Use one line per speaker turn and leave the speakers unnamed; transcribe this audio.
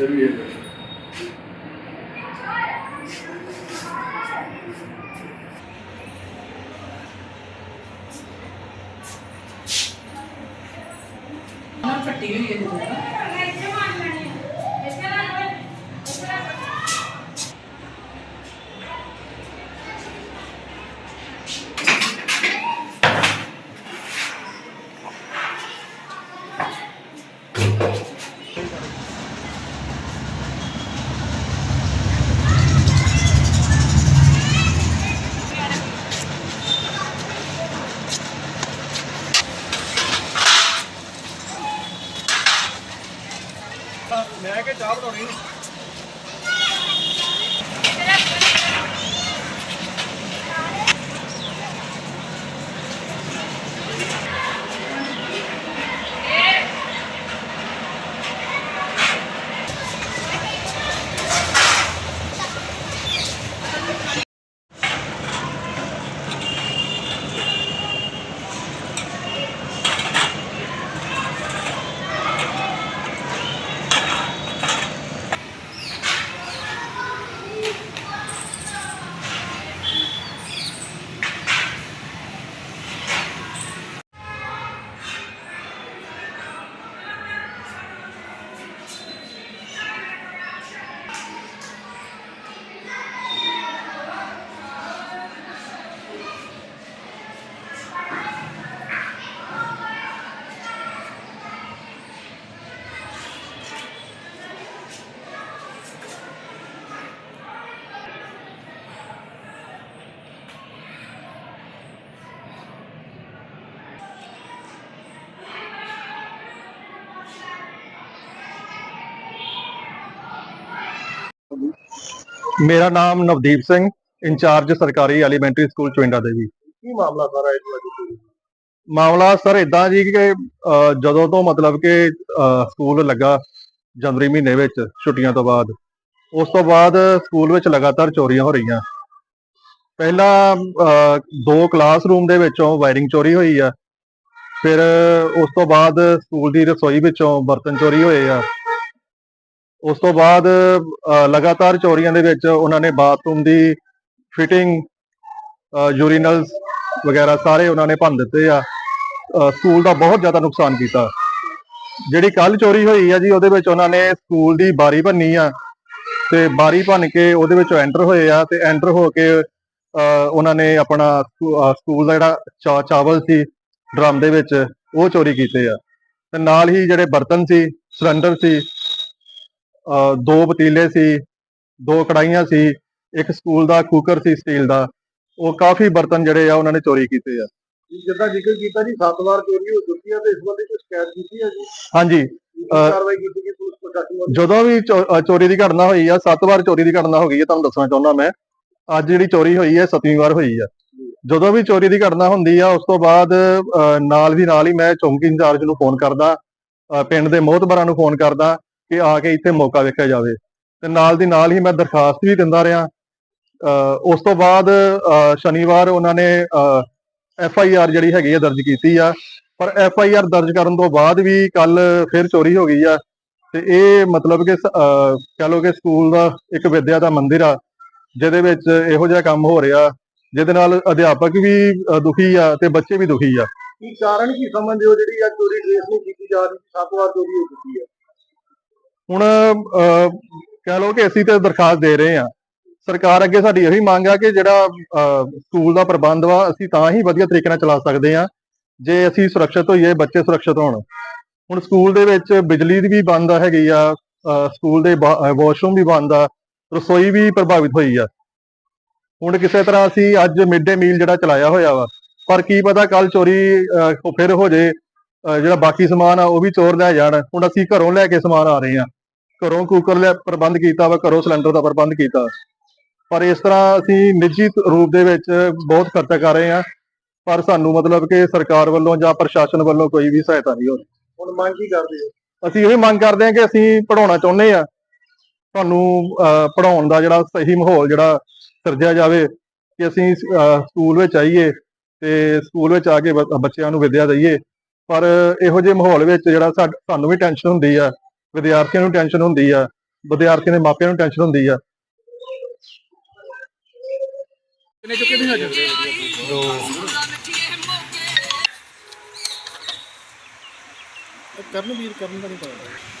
serviendo. Thank you.
ਮੈਂ ਕਿ ਚਾਹ ਬਣਾਉਣੀ
ਮੇਰਾ ਨਾਮ ਨਵਦੀਪ ਸਿੰਘ ਇੰਚਾਰਜ ਸਰਕਾਰੀ ਐਲੀਮੈਂਟਰੀ ਸਕੂਲ ਚੁਇੰਡਾ ਦੇ ਜੀ
ਕੀ ਮਾਮਲਾ ਸਾਰਾ ਇਹ ਤੁਹਾਡੇ
ਮਾਮਲਾ ਸਰ ਇਦਾਂ ਜੀ ਕਿ ਜਦੋਂ ਤੋਂ ਮਤਲਬ ਕਿ ਸਕੂਲ ਲੱਗਾ ਜਨਵਰੀ ਮਹੀਨੇ ਵਿੱਚ ਛੁੱਟੀਆਂ ਤੋਂ ਬਾਅਦ ਉਸ ਤੋਂ ਬਾਅਦ ਸਕੂਲ ਵਿੱਚ ਲਗਾਤਾਰ ਚੋਰੀਆਂ ਹੋ ਰਹੀਆਂ। ਪਹਿਲਾਂ ਦੋ ਕਲਾਸਰੂਮ ਦੇ ਵਿੱਚੋਂ ਵਾਇਰਿੰਗ ਚੋਰੀ ਹੋਈ ਆ ਫਿਰ ਉਸ ਤੋਂ ਬਾਅਦ ਸਕੂਲ ਦੀ ਰਸੋਈ ਵਿੱਚੋਂ ਬਰਤਨ ਚੋਰੀ ਹੋਏ ਆ। ਉਸ ਤੋਂ ਬਾਅਦ ਲਗਾਤਾਰ ਚੋਰੀਆਂ ਦੇ ਵਿੱਚ ਉਹਨਾਂ ਨੇ ਬਾਥਰੂਮ ਦੀ ਫਿਟਿੰਗ ਯੂਰੀਨਲਸ ਵਗੈਰਾ ਸਾਰੇ ਉਹਨਾਂ ਨੇ ਭੰਨ ਦਿੱਤੇ ਆ। ਸਕੂਲ ਦਾ ਬਹੁਤ ਜ਼ਿਆਦਾ ਨੁਕਸਾਨ ਕੀਤਾ। ਜਿਹੜੀ ਕੱਲ ਚੋਰੀ ਹੋਈ ਆ ਜੀ ਉਹਦੇ ਵਿੱਚ ਉਹਨਾਂ ਨੇ ਸਕੂਲ ਦੀ ਬਾਰੀ ਭੰਨੀ ਆ ਤੇ ਬਾਰੀ ਭੰਨ ਕੇ ਉਹਦੇ ਵਿੱਚੋਂ ਐਂਟਰ ਹੋਏ ਆ ਤੇ ਐਂਟਰ ਹੋ ਕੇ ਅਹ, ਉਹਨਾਂ ਨੇ ਆਪਣਾ ਸਕੂਲ ਦਾ ਜਿਹੜਾ ਚਾ- ਚਾਵਲ ਸੀ ਡਰਮ ਦੇ ਵਿੱਚ ਉਹ ਚੋਰੀ ਕੀਤੇ ਆ। ਤੇ ਨਾਲ ਹੀ ਜਿਹੜੇ ਬਰਤਨ ਸੀ ਸਿਲੰਡਰ ਸੀ ਦੋ ਪਤੀਲੇ ਸੀ ਦੋ ਕੜਾਈਆਂ ਸੀ ਇੱਕ ਸਕੂਲ ਦਾ ਕੁੱਕਰ ਸੀ ਸਟੀਲ ਦਾ। ਉਹ ਕਾਫੀ ਬਰਤਨ ਜਿਹੜੇ ਆ ਉਹਨਾਂ ਨੇ ਚੋਰੀ ਕੀਤੇ ਆ।
ਜਿੱਦਾਂ ਜ਼ਿਕਰ ਕੀਤਾ ਜੀ ਸੱਤ ਵਾਰ ਚੋਰੀ ਹੋ ਚੁੱਕੀ ਹੈ ਤੇ ਇਸ ਬਾਰੇ ਕੋਈ ਸ਼ਿਕਾਇਤ ਕੀਤੀ ਹੈ ਜੀ?
ਹਾਂਜੀ
ਕੀ ਕਾਰਵਾਈ ਕੀਤੀ ਗਈ ਪੁਲਿਸ ਪ੍ਰਸ਼ਾਸਨ
ਜਦੋਂ ਵੀ ਚੋਰੀ ਦੀ ਘਟਨਾ ਹੋਈ ਆ ਸੱਤ ਵਾਰ ਚੋਰੀ ਦੀ ਘਟਨਾ ਹੋ ਗਈ ਹੈ ਤੁਹਾਨੂੰ ਦੱਸਣਾ ਚਾਹੁੰਦਾ ਮੈਂ। ਅੱਜ ਜਿਹੜੀ ਚੋਰੀ ਹੋਈ ਹੈ ਸੱਤਵੀਂ ਵਾਰ ਹੋਈ ਆ। ਜਦੋਂ ਵੀ ਚੋਰੀ ਦੀ ਘਟਨਾ ਹੁੰਦੀ ਆ ਉਸ ਤੋਂ ਬਾਅਦ ਨਾਲ ਦੀ ਨਾਲ ਹੀ ਮੈਂ ਚੌਂਕੀ ਇੰਚਾਰਜ ਨੂੰ ਫੋਨ ਕਰਦਾ ਪਿੰਡ ਦੇ ਮੋਹਤਬਰਾਂ ਨੂੰ ਫੋਨ ਕਰਦਾ ਕਿ ਆ ਕੇ ਇੱਥੇ ਮੌਕਾ ਵੇਖਿਆ ਜਾਵੇ। ਤੇ ਨਾਲ ਦੀ ਨਾਲ ਹੀ ਮੈਂ ਦਰਖਾਸਤ ਵੀ ਦਿੰਦਾ ਰਿਹਾ। ਉਸ ਤੋਂ ਬਾਅਦ ਸ਼ਨੀਵਾਰ ਉਹਨਾਂ ਨੇ ਐਫ ਆਈ ਆਰ ਜਿਹੜੀ ਹੈਗੀ ਆ ਦਰਜ ਕੀਤੀ ਆ। ਪਰ ਐਫ ਆਈ ਆਰ ਦਰਜ ਕਰਨ ਤੋਂ ਬਾਅਦ ਵੀ ਕੱਲ ਫਿਰ ਚੋਰੀ ਹੋ ਗਈ ਆ। ਤੇ ਇਹ ਮਤਲਬ ਕਿ ਸ- ਅਹ ਕਹਿ ਲਓ ਕਿ ਸਕੂਲ ਦਾ ਇੱਕ ਵਿਦਿਆ ਦਾ ਮੰਦਿਰ ਆ, ਜਿਹਦੇ ਵਿੱਚ ਇਹੋ ਜਿਹਾ ਕੰਮ ਹੋ ਰਿਹਾ। ਜਿਹਦੇ ਨਾਲ ਅਧਿਆਪਕ ਵੀ ਦੁਖੀ ਆ ਤੇ ਬੱਚੇ ਵੀ ਦੁਖੀ ਆ।
ਕੀ ਕਾਰਨ ਕੀ ਸਮਝਦੇ ਹੋ ਜਿਹੜੀ ਆ ਚੋਰੀ ਟ੍ਰੇਸ ਨਹੀਂ ਕੀਤੀ ਜਾ ਰਹੀ? ਸੱਤ ਵਾਰ ਚੋਰੀ ਹੋ ਚੁੱਕੀ ਹੈ
ਹੁਣ ਕਹਿ ਲਓ ਕਿ ਅਸੀਂ ਤੇ ਦਰਖਾਸਤ ਦੇ ਰਹੇ ਹਾਂ। ਸਰਕਾਰ ਅੱਗੇ ਸਾਡੀ ਇਹੀ ਮੰਗ ਆ ਕਿ ਜਿਹੜਾ ਸਕੂਲ ਦਾ ਪ੍ਰਬੰਧ ਵਾ, ਅਸੀਂ ਤਾਂ ਹੀ ਵਧੀਆ ਤਰੀਕੇ ਨਾਲ ਚਲਾ ਸਕਦੇ ਹਾਂ, ਜੇ ਅਸੀਂ ਸੁਰੱਖਿਅਤ ਹੋਈਏ, ਬੱਚੇ ਸੁਰੱਖਿਅਤ ਹੋਣ। ਹੁਣ ਸਕੂਲ ਦੇ ਵਿੱਚ ਬਿਜਲੀ ਦੀ ਵੀ ਬੰਦ ਹੈਗੀ ਆ ਸਕੂਲ ਦੇ ਵਾਸ਼ਰੂਮ ਵੀ ਬੰਦ ਆ, ਰਸੋਈ ਵੀ ਪ੍ਰਭਾਵਿਤ ਹੋਈ ਆ। ਹੁਣ ਕਿਸੇ ਤਰ੍ਹਾਂ ਅਸੀਂ ਅੱਜ ਮਿਡ ਡੇ ਮੀਲ ਜਿਹੜਾ ਚਲਾਇਆ ਹੋਇਆ ਵਾ, ਪਰ ਕੀ ਪਤਾ ਕੱਲ ਚੋਰੀ ਫਿਰ ਹੋ ਜੇ ਜਿਹੜਾ ਬਾਕੀ ਸਮਾਨ ਆ, ਉਹ ਵੀ ਚੋਰ ਲੈ ਜਾਣ। ਹੁਣ ਅਸੀਂ ਘਰੋਂ ਲੈ ਕੇ ਸਮਾਨ ਆ ਰਹੇ ਆ ਘਰੋਂ ਕੁੱਕਰ ਦਾ ਪ੍ਰਬੰਧ ਕੀਤਾ ਵਾ ਘਰੋਂ ਸਿਲੰਡਰ ਦਾ ਪ੍ਰਬੰਧ ਕੀਤਾ। ਪਰ ਇਸ ਤਰ੍ਹਾਂ ਅਸੀਂ ਨਿੱਜੀ ਰੂਪ ਦੇ ਵਿੱਚ ਬਹੁਤ ਖਰਚਾ ਕਰ ਰਹੇ ਆ ਪਰ ਸਾਨੂੰ ਮਤਲਬ ਕਿ ਸਰਕਾਰ ਵੱਲੋਂ ਜਾਂ ਪ੍ਰਸ਼ਾਸਨ ਵੱਲੋਂ ਕੋਈ ਵੀ ਸਹਾਇਤਾ ਨਹੀਂ ਹੋ ਰਹੀ।
ਹੁਣ ਮੰਗ ਕੀ ਕਰਦੇ ਹੋ?
ਅਸੀਂ ਇਹ ਮੰਗ ਕਰਦੇ ਹਾਂ ਕਿ ਅਸੀਂ ਪੜਾਉਣਾ ਚਾਹੁੰਦੇ ਆ ਤੁਹਾਨੂੰ ਪੜਾਉਣ ਦਾ ਜਿਹੜਾ ਸਹੀ ਮਾਹੌਲ ਜਿਹੜਾ ਸਿਰਜਿਆ ਜਾਵੇ ਕਿ ਅਸੀਂ ਸਕੂਲ ਵਿੱਚ ਆਈਏ ਤੇ ਸਕੂਲ ਵਿੱਚ ਆ ਕੇ ਬੱਚਿਆਂ ਨੂੰ ਵਿਦਿਆ ਦਈਏ। ਪਰ ਇਹੋ ਜਿਹੇ ਮਾਹੌਲ ਵਿੱਚ ਜਿਹੜਾ ਸਾਨੂੰ ਵੀ ਟੈਨਸ਼ਨ ਹੁੰਦੀ ਆ। ਵਿਦਿਆਰਥੀਆਂ ਨੂੰ ਟੈਨਸ਼ਨ ਹੁੰਦੀ ਆ ਵਿਦਿਆਰਥੀਆਂ ਦੇ ਮਾਪਿਆਂ ਨੂੰ ਟੈਨਸ਼ਨ ਹੁੰਦੀ ਆ।
ਕਿੰਨੇ ਚੁੱਕੇ ਨਹੀਂ ਹੋ
ਕਰਨਵੀਰ ਕਰਨ ਦਾ ਨਹੀਂ ਪਤਾ।